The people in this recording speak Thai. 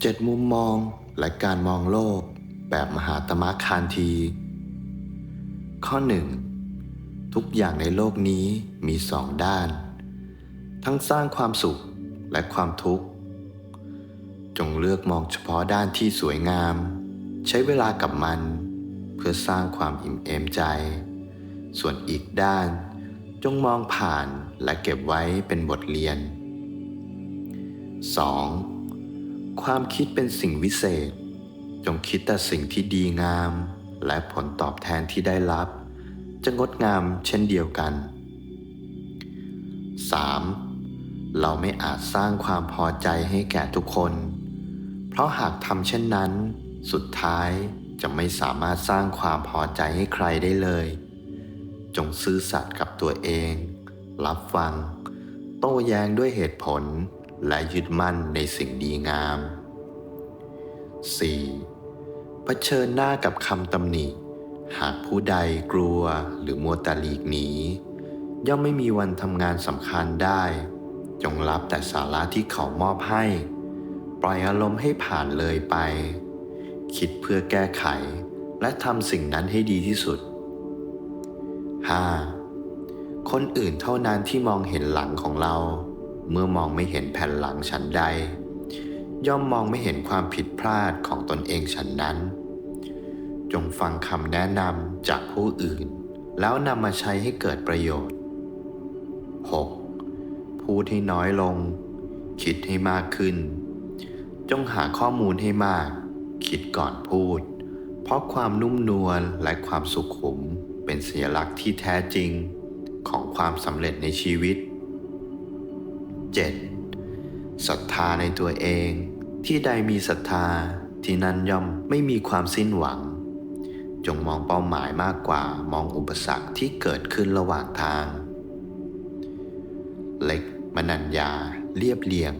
เจ็ดมุมมองและการมองโลกแบบมหาตมะคานที ข้อหนึ่งทุกอย่างในโลกนี้มีสองด้าน ทั้งสร้างความสุขและความทุกข์ จงเลือกมองเฉพาะด้านที่สวยงาม ใช้เวลากับมัน เพื่อสร้างความอิ่มเอมใจ ส่วนอีกด้าน จงมองผ่านและเก็บไว้เป็นบทเรียน 2. ความคิดเป็นสิ่งวิเศษ จงคิดแต่สิ่งที่ดีงาม และผลตอบแทนที่ได้รับ จะงดงามเช่นเดียวกัน 3. เราไม่อาจสร้างความพอใจให้แก่ทุกคน เพราะหากทำเช่นนั้น สุดท้ายจะไม่สามารถสร้างความพอใจให้ใครได้เลย จงซื่อสัตย์กับตัวเอง รับฟัง โต้แย้งด้วยเหตุผล และยึดมั่นในสิ่งดีงาม 4. เผชิญหน้ากับคำตำหนิ หากผู้ใดกลัวหรือมัวแต่หลีกหนี ย่อมไม่มีวันทำงานสำคัญได้ จงรับแต่สาระที่เขามอบให้ ปล่อยอารมณ์ให้ผ่านเลยไป คิดเพื่อแก้ไข และทำสิ่งนั้นให้ดีที่สุด 5. คนอื่นเท่านั้นที่มองเห็นหลังของเรา เมื่อมองไม่เห็นแผ่นหลังฉันใด ย่อมมองไม่เห็นความผิดพลาดของตนเองฉันนั้น จงฟังคำแนะนำจากผู้อื่น แล้วนำมาใช้ให้เกิดประโยชน์ 6. พูดให้น้อยลง คิดให้มากขึ้น จงหาข้อมูลให้มาก คิดก่อนพูด เพราะความนุ่มนวลและความสุขุมเป็นสัญลักษณ์ที่แท้จริงของความสำเร็จในชีวิต 7. ศรัทธาในตัวเอง ที่ใดมีศรัทธาที่นั่นย่อมไม่มีความสิ้นหวัง จงมองเป้าหมายมากกว่ามองอุปสรรคที่เกิดขึ้นระหว่างทาง เล็กมนัญญาเรียบเรียง